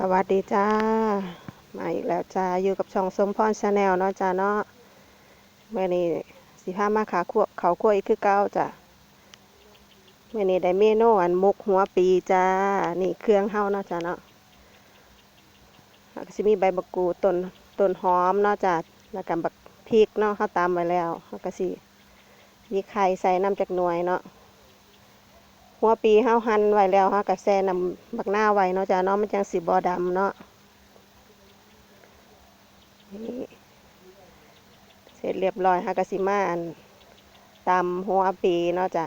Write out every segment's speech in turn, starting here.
สวัสดีจ้า มาอีกแล้วจ้า อยู่กับช่องสมพรชาแนลเนาะจ้าเนาะเมื่อนี้สิพามาขาคั่วเขาคั่วอีกคือเก้าจ้ะเมื่อนี้ได้เมนูอันมุกหัวปีจ้า นี่เครื่องเฮาเนาะจ้าเนาะแล้วก็สิมีใบบักกูต้นต้นหอมเนาะจ้าแล้วก็บักพริกเนาะเขาตามไว้แล้วแล้วก็สิมีไข่ใส่น้ำจากหน่วยเนาะ หัวปีเฮาหั่นไว้แล้วฮะก็แซน้ำบักหน้าไว้เนาะจ้ะเนาะมันจังสิบ่ดำเนาะเสร็จเรียบร้อยฮะก็สิมาอันตำหัวปีเนาะจ้ะ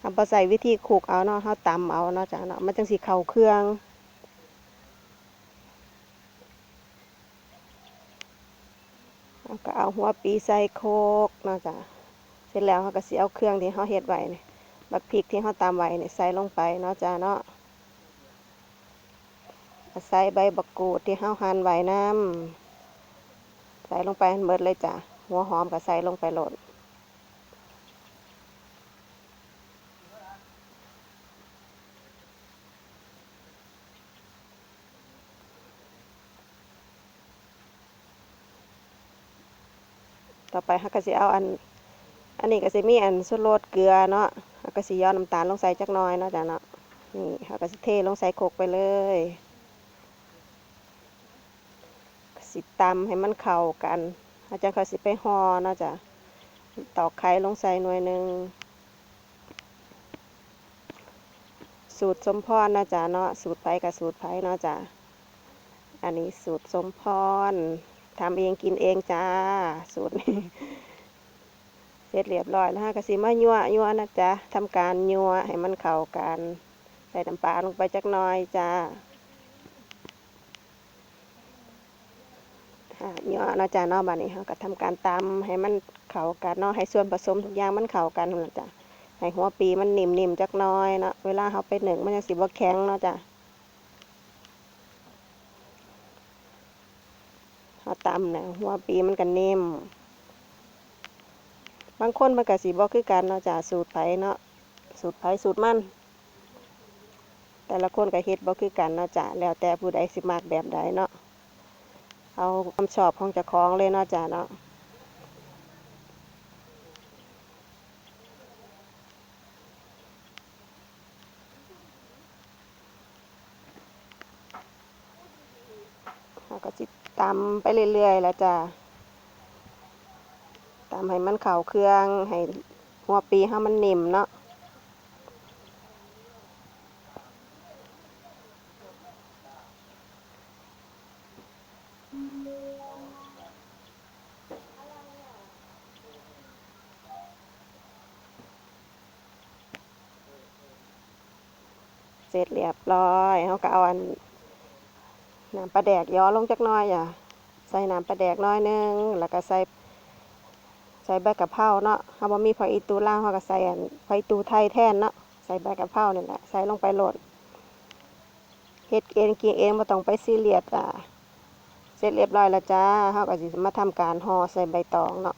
ทำบ่ใส่วิธีคลุกเอาเนาะเฮาตำเอาเนาะจ้ะเนาะมันจังสิเข้าเครื่องก็เอาหัวปีใส่โคกเนาะจ้ะเสร็จแล้วเฮาก็สิเอาเครื่องที่เฮาเฮ็ดไว้เนี่ย บักพริกที่เขาตามไว้เนี่ยใส่ลงไปเนาะจ้าเนาะใส่ใบบักกูดที่เขาหั่นไว้น้ำใส่ลงไปให้หมดเลยจ้ะหัวหอมก็ใส่ลงไปโหลดต่อไปเขาก็จะเอาอัน อันนี้ก็สิมีอันสุรสเกลือเนาะแล้วก็สิย้อนน้ำตาลลงใส่จักน้อยเนาะจ้ะเนาะนี่เขาก็สิเทลงใส่โคกไปเลยสิตำให้มันเข้ากันอาจารย์เขาสิไปห่อเนาะจ้ะตอกไข่ลงใส่หน่วยหนึ่งสูตรสมพรนะจ๊ะเนาะสูตรไผกับสูตรไผเนาะจ้ะอันนี้สูตรสมพรทำเองกินเองจ้า สูตรนี้ เสร็จเรียบร้อยแล้วฮะก็สิมายั่วยั่วนะจ๊ะทำการยั่วให้มันเข้ากันใส่น้ำปลาลงไปจักหน้อยจ้าอ่ายั่วนะจ๊ะเนาะบัดนี้เขาก็ทำการตำให้มันเข้ากันเนาะให้ส่วนผสมทุกอย่างมันเข้ากันนะจ๊ะให้หัวปีมันนิ่มๆจักหน้อยเนาะเวลาเขาไปหนึ่งมันจะสิบ่แข็งเนาะจ้ะเขาตำเนี่ยหัวปีมันก็นิ่ม บางคนมันก็สีบอกคือกันเนาะจ้ะสูตรไผเนาะสูตรไผสูตรมัน แต่ละคนก็เฮ็ดบ่คือกันเนาะจ้ะแล้วแต่ผู้ใดสิมักแบบใดเนาะเอาความชอบของเจ้าของเลยเนาะจ้ะเนาะเราก็สิตำไปเรื่อยๆแล้วจ้ะามให้มันเข่าเครื่อง ให้หัวปีให้มันนิ่มเนาะเสร็จเรียบร้อยเขาก็เอาอันน้ำปลาแดกย้อลงจักน้อยอะ ใส่น้ำปลาแดกน้อยนึง แล้วก็ใส่ ส่ใบกะเพราเนาะเฮาบ่มีผักอีตูล่างเฮาก็ใส่ผักอีตูไทยแทนเนาะใส่ใบกะเพราเนี่แหละใส่ลงไปโหลดเฮ็ดเองกินเองบ่ต้องไปซีเรียสอะเสร็จเรียบร้อยแล้วจ้าเฮาก็สิมาทำการห่อใส่ใบตองเนาะ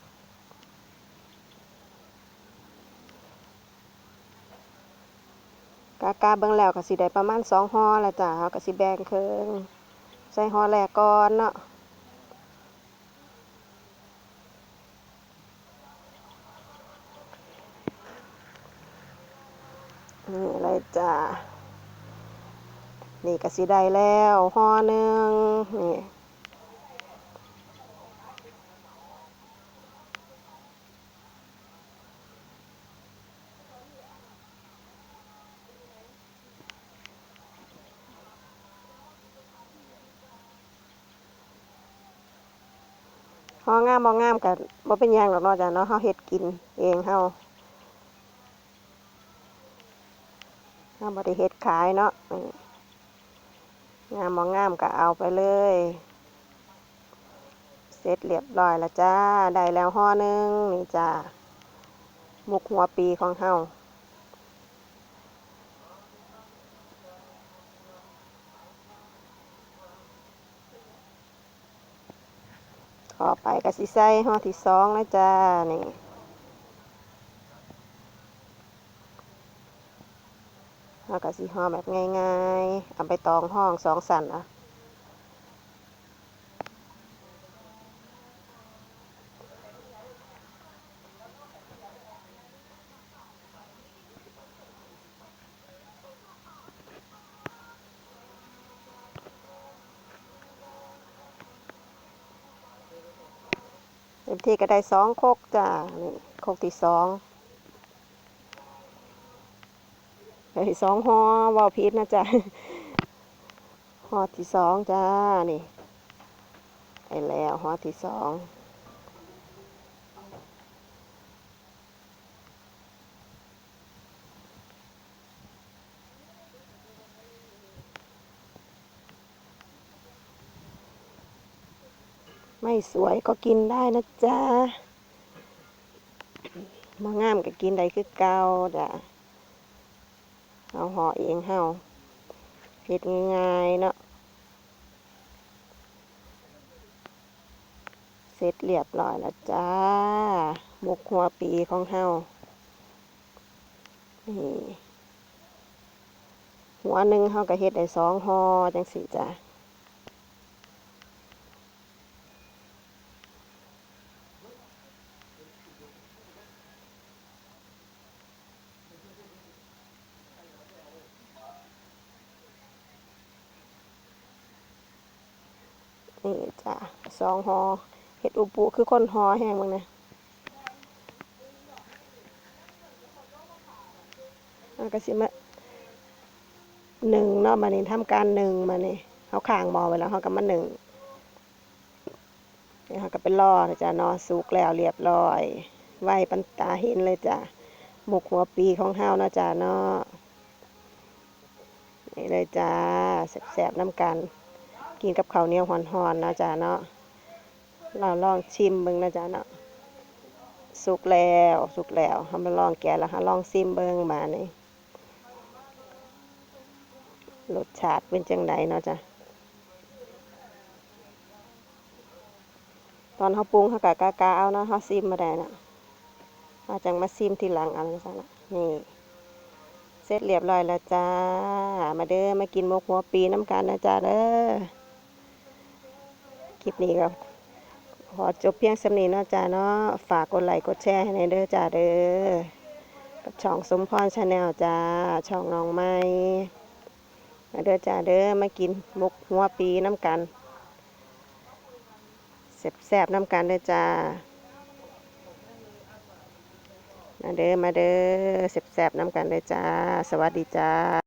กากาเบิ่งแล้วก็สิได้ประมาณ2ห่อแล้วจ้าเฮาก็สิแบ่งครึ่งใส่ห่อแรกก่อนเนาะ นี่เลยจ้านี่ก็สิได้แล้วห่อหนึ่งนี่ห่องามบ่งามกับบ่เป็นยังหรอกเนาะจ้ะเนาะเฮาเฮ็ดกินเองเฮา เราบริเฮ็ดขายเนาะงามมองงามก็เอาไปเลย เสร็จเรียบร้อยแล้วจ้า ได้แล้วห่อหนึงนี่จ้ามุกหัวปีของเฮาต่อไปก็สิใส่ห่อที่สองนะจ้า นี่ เฮเอากะสิห่อแบบง่ายๆ เอาไปตองห้องสองสันอะเต็มที่ก็ได้สองโคกจ้านี่โคกที่สอง ได้สองห่อว่าพีดนะจ๊ะห่อที่สองจ้านี่ไปแล้วห่อที่สองไม่สวยก็กินได้นะจ๊ะมางามก็กินได้คือเก่าจ้ะ เอาห่อเองเฮาเฮ็ดง่ายๆเนาะเสร็จเรียบร้อยแล้วจ้าหมกหัวปีของเฮานี่หัวหนึ่งเฮาก็เฮ็ดได้สองห่อจังสิจ้า นี่จ้ะสองห่อเฮ็ดอุปุคือคนห่อแห้งมึงนะมันก็สิมาหนึ่งเนาะมานี่ทำการหนึ่งมานี่เขาข้างมอไว้แล้วเขาก็มาหนึ่งนี่เขาก็ไปรอนะจ้ะนอสุกแล้วเรียบร้อยไหวปันตาเห็นเลยจ้ะหมกหัวปีของเฮานะจ้ะเนาะนี่เลยจ้าแสบๆน้ำกัน กินกับข้าวเหนียวหอนๆนะจ๊ะเนาะเราลองชิมเบิ่งนะจ๊ะเนาะสุกแล้วสุกแล้วทำมาลองแกะแล้วฮะลองซิมเบิ่งมานี่รสชาติเป็นจังไดเนาะจ๊ะตอนเขาปรุงเขากะกากาเอาเนาะเขาซิมมาได้นะเราจังมาซิมทีหลังเอานะจ๊ะเนาะนี่เสร็จเรียบร้อยแล้วจ้า มาเด้อมากินมกหัวปีน้ำกันนะจ้าเด้อ คลิปนี้ก็ขอจบเพียงสำนีเนาะจ้าเนาะฝากกดไลค์กดแชร์ให้ในเด้อจ้าเด้อกับช่องสมพรชาแนลจ้าช่องน้องไม้มาเด้อจ้าเด้อมากินมกหัวปีน้ำกันแซ่บๆน้ำกันเด้อจ้ามาเด้อมาเด้อแซ่บๆน้ำกันเด้อจ้า สวัสดีจ้า